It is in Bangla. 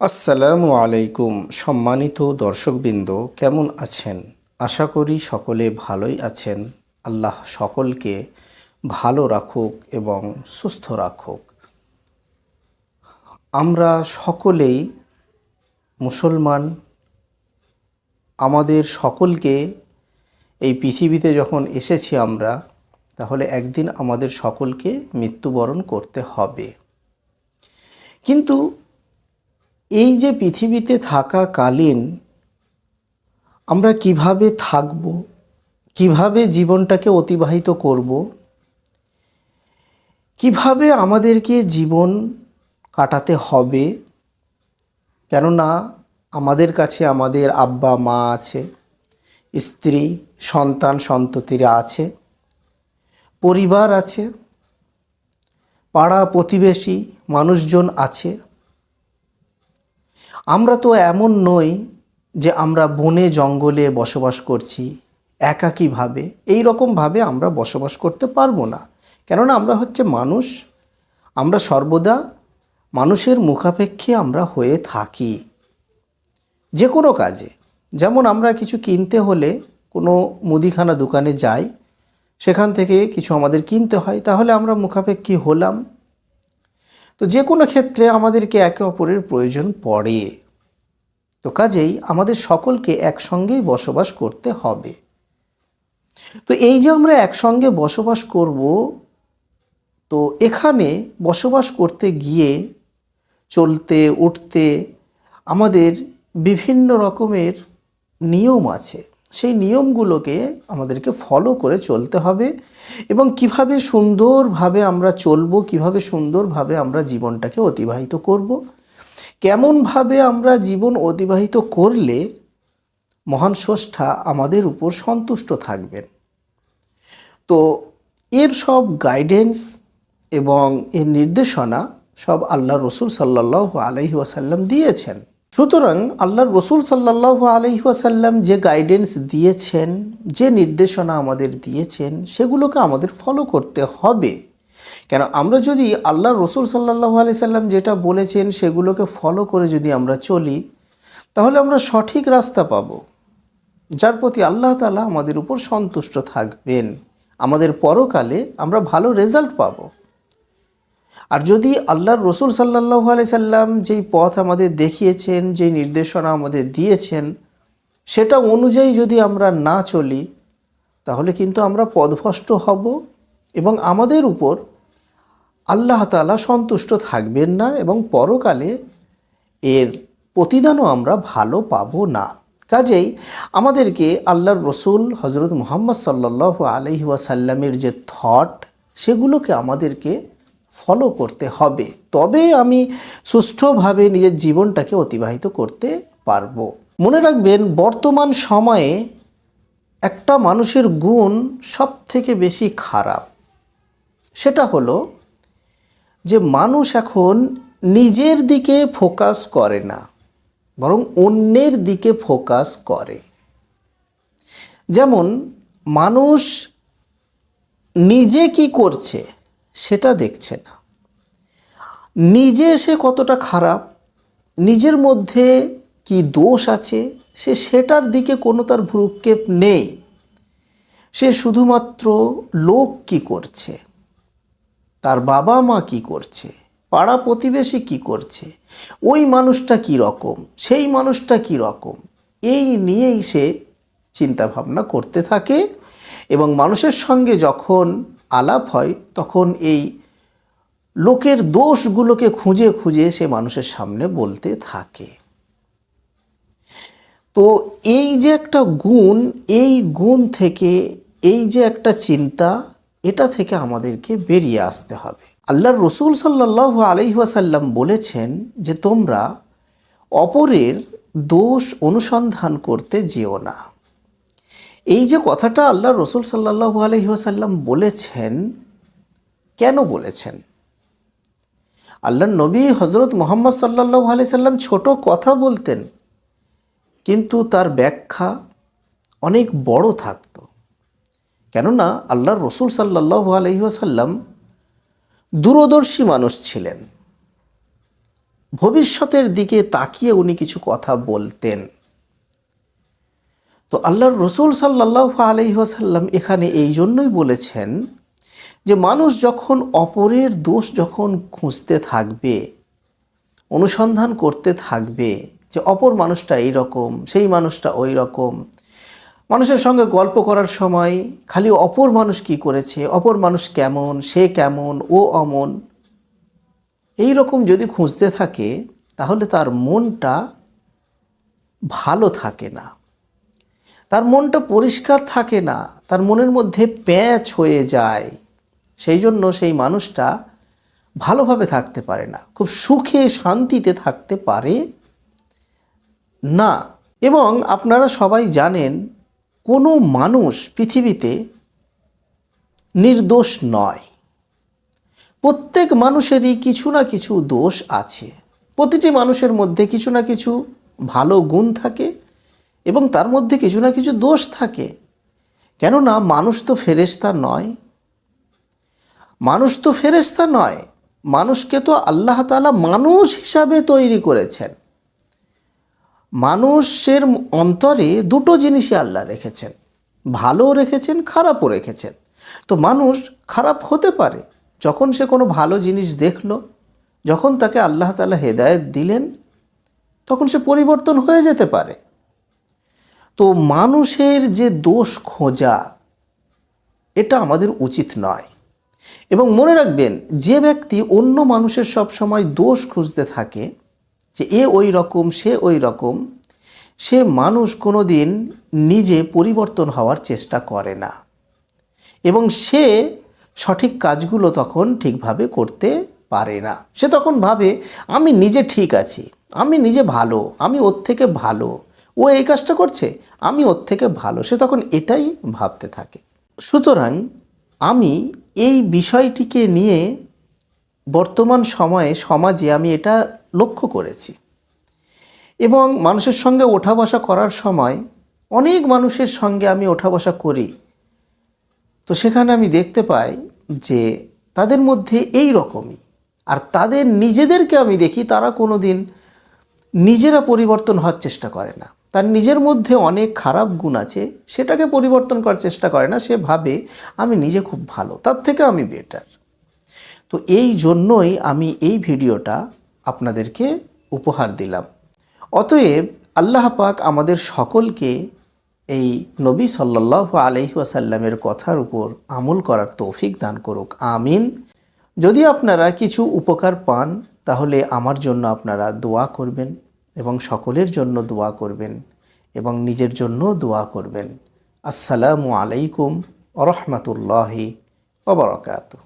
আসসালামু আলাইকুম, সম্মানিত দর্শকবৃন্দ, কেমন আছেন? আশা করি সকলে ভালোই আছেন। আল্লাহ সকলকে ভালো রাখুক এবং সুস্থ রাখুক। আমরা সকলেই মুসলমান। আমাদের সকলকে এই পৃথিবীতে যখন এসেছি আমরা, তাহলে একদিন আমাদের সকলকে মৃত্যুবরণ করতে হবে। কিন্তু এই যে পৃথিবীতে থাকাকালীন আমরা কীভাবে থাকব, কীভাবে জীবনটাকে অতিবাহিত করব, কীভাবে আমাদেরকে জীবন কাটাতে হবে, কেননা আমাদের কাছে আমাদের আব্বা, মা আছে, স্ত্রী, সন্তান, সন্ততিরা আছে, পরিবার আছে, পাড়া প্রতিবেশী মানুষজন আছে আমরা তো এমন নই যে আমরা বনে জঙ্গলে বসবাস করছি, একাকীভাবে। এই রকমভাবে আমরা বসবাস করতে পারব না। কেননা আমরা হচ্ছে মানুষ। আমরা সর্বদা মানুষের মুখাপেক্ষী আমরা হয়ে থাকি। যে কোনো কাজে। যেমন আমরা কিছু কিনতে হলে কোনো মুদিখানা দোকানে যাই, সেখান থেকে কিছু আমাদের কিনতে হয়, তাহলে আমরা মুখাপেক্ষী হলাম। তো যে কোনো ক্ষেত্রে আমাদেরকে একে অপরের প্রয়োজন পড়ে। তো কাজেই আমাদের সকলকে একসঙ্গেই বসবাস করতে হবে। তো এই যে আমরা একসঙ্গে বসবাস করব, তো এখানে বসবাস করতে গিয়ে, চলতে, উঠতে আমাদের বিভিন্ন রকমের নিয়ম আছে। সেই নিয়মগুলোকে আমাদেরকে ফলো করে চলতে হবে এবং কীভাবে সুন্দরভাবে আমরা চলবো, কীভাবে সুন্দরভাবে আমরা জীবনটাকে অতিবাহিত করব। কেমনভাবে আমরা জীবন অতিবাহিত করলে মহান স্রষ্টা আমাদের উপর সন্তুষ্ট থাকবেন? তো এর সব গাইডেন্স এবং এর নির্দেশনা সব আল্লাহ রসুল সাল্লাহ আলহি ওয়াসাল্লাম দিয়েছেন। সুতরাং আল্লাহর রসুল সাল্লাহ আলহি ওয়াসাল্লাম যে গাইডেন্স দিয়েছেন, যে নির্দেশনা আমাদের দিয়েছেন, সেগুলোকে আমাদের ফলো করতে হবে। কেন? আমরা যদি আল্লাহ রসুল সাল্লাহ আলি সাল্লাম যেটা বলেছেন সেগুলোকে ফলো করে যদি আমরা চলি, তাহলে আমরা সঠিক রাস্তা পাব। যার প্রতি আল্লাহ তালা আমাদের উপর সন্তুষ্ট থাকবেন। আমাদের পরকালে আমরা ভালো রেজাল্ট পাবো। আর যদি আল্লাহর রসুল সাল্লাহ আলি সাল্লাম যেই পথ আমাদের দেখিয়েছেন, যেই নির্দেশনা আমাদের দিয়েছেন, সেটা অনুযায়ী যদি আমরা না চলি, তাহলে কিন্তু আমরা পদভষ্ট হব এবং আমাদের উপর আল্লাহ তালা সন্তুষ্ট থাকবেন না এবং পরকালে এর প্রতিদানও আমরা ভালো পাবো না। কাজেই আমাদেরকে আল্লাহর রসুল হজরত মুহাম্মদ সাল্লাহ আলহি ওয়াসাল্লামের যে থট সেগুলোকে আমাদেরকে ফলো করতে হবে। তবে আমি সুষ্ঠুভাবে নিজের জীবনটাকে অতিবাহিত করতে পারব। মনে রাখবেন, বর্তমান সময়ে একটা মানুষের গুণ সব থেকে বেশি খারাপ। সেটা হলো যে মানুষ এখন নিজের দিকে ফোকাস করে না, বরং অন্যের দিকে ফোকাস করে। যেমন মানুষ নিজে কি করছে সেটা দেখছে না। নিজে সে কতটা খারাপ, নিজের মধ্যে কি দোষ আছে, সে সেটার দিকে কোনো তার ভ্রুক্ষেপ নেই। সে শুধুমাত্র লোক কি করছে? তার বাবা মা কি করছে? পাড়া প্রতিবেশী কি করছে? ওই মানুষটা কি রকম? সেই মানুষটা কি রকম? এই নিয়েই সে চিন্তাভাবনা করতে থাকে এবং মানুষের সঙ্গে যখন আলাপ হয়, তখন এই লোকের দোষগুলোকে খুঁজে খুঁজে সে মানুষের সামনে বলতে থাকে। তো এই যে একটা গুণ, এই গুণ থেকে এই যে একটা চিন্তা এটা থেকে আমাদেরকে বেরিয়ে আসতে হবে। আল্লাহর রসুল সাল্লাহ আলহিহাসাল্লাম বলেছেন যে, তোমরা অপরের দোষ অনুসন্ধান করতে যেও না। এই যে কথাটা আল্লাহ রসুল সাল্লাহ আলহিহাসাল্লাম বলেছেন, কেন বলেছেন? আল্লাহ নবী হজরত মোহাম্মদ সাল্লাহ আলি সাল্লাম ছোট কথা বলতেন, কিন্তু তার ব্যাখ্যা অনেক বড় থাকতো। কেননা আল্লাহর রসুল সাল্লাহ আলহিহাসাল্লাম দূরদর্শী মানুষ ছিলেন। ভবিষ্যতের দিকে তাকিয়ে উনি কিছু কথা বলতেন। তো আল্লাহর রসুল সাল্লাহ আলহিহাসাল্লাম এখানে এই জন্যই বলেছেন যে মানুষ যখন অপরের দোষ যখন খুঁজতে থাকবে, অনুসন্ধান করতে থাকবে যে অপর মানুষটা এই রকম, সেই মানুষটা ওই রকম মানুষের সঙ্গে গল্প করার সময় খালি অপর মানুষ কি করেছে, অপর মানুষ কেমন, সে কেমন, ও অমন, এই রকম যদি খুঁজতে থাকে, তাহলে তার মনটা ভালো থাকে না। তার মনটা পরিষ্কার থাকে না, তার মনের মধ্যে প্যাঁচ হয়ে যায়, সেই জন্য সেই মানুষটা ভালোভাবে থাকতে পারে না, খুব সুখে, শান্তিতে থাকতে পারে না। এবং আপনারা সবাই জানেন কোনো মানুষ পৃথিবীতে নির্দোষ নয়। প্রত্যেক মানুষেরই কিছু না কিছু দোষ আছে। প্রতিটি মানুষের মধ্যে কিছু না কিছু ভালো গুণ থাকে এবং তার মধ্যে কিছু না কিছু দোষ থাকে। কেননা মানুষ তো ফেরেস্তা নয়। মানুষ তো ফেরেস্তা নয়। মানুষকে তো আল্লাহ তালা মানুষ হিসাবে তৈরি করেছেন। মানুষের অন্তরে দুটো জিনিসই আল্লাহ রেখেছেন। ভালোও রেখেছেন, খারাপও রেখেছেন। তো মানুষ খারাপ হতে পারে যখন সে কোনো ভালো জিনিস দেখল, যখন তাকে আল্লাহ তালা হেদায়ত দিলেন, তখন সে পরিবর্তন হয়ে যেতে পারে। তো মানুষের যে দোষ খোঁজা, এটা আমাদের উচিত নয়। এবং মনে রাখবেন, যে ব্যক্তি অন্য মানুষের সব সময় দোষ খুঁজতে থাকে যে এ ওই রকম, সে ওই রকম, সে মানুষ কোনো দিন নিজে পরিবর্তন হওয়ার চেষ্টা করে না। এবং সে সঠিক কাজগুলো তখন ঠিকভাবে করতে পারে না। সে তখন ভাবে, আমি নিজে ঠিক আছি, আমি নিজে ভালো, আমি ওর থেকে ভালো, ও এই কাজটা করছে, আমি ওর থেকে ভালো। সে তখন এটাই ভাবতে থাকে। সুতরাং আমি এই বিষয়টিকে নিয়ে বর্তমান সময়ে সমাজে আমি এটা লক্ষ্য করেছি। এবং মানুষের সঙ্গে ওঠা বসা করার সময় অনেক মানুষের সঙ্গে আমি ওঠা বসা করি। তো সেখানে আমি দেখতে পাই যে তাদের মধ্যে এই রকমই। আর তাদের নিজেদেরকে আমি দেখি, তারা কোনো দিন নিজেরা পরিবর্তন হওয়ার চেষ্টা করে না। তার নিজের মধ্যে অনেক খারাপ গুণ আছে, সেটাকে পরিবর্তন করার চেষ্টা করে না। সে ভাবে, আমি নিজে খুব ভালো, তার থেকে আমি বেটার তো এই জন্যই আমি এই ভিডিওটা আপনাদেরকে উপহার দিলাম। অতএব আল্লাহ পাক আমাদের সকলকে এই নবী সাল্লাহ আলহি আসাল্লামের কথার উপর আমল করার তৌফিক দান করুক। আমিন। যদি আপনারা কিছু উপকার পান, তাহলে আমার জন্য আপনারা দোয়া করবেন এবং সকলের জন্য দোয়া করবেন এবং নিজের জন্য দোয়া করবেন। আসসালামু আলাইকুম রহমতুল্লাহি ওবরাকাতু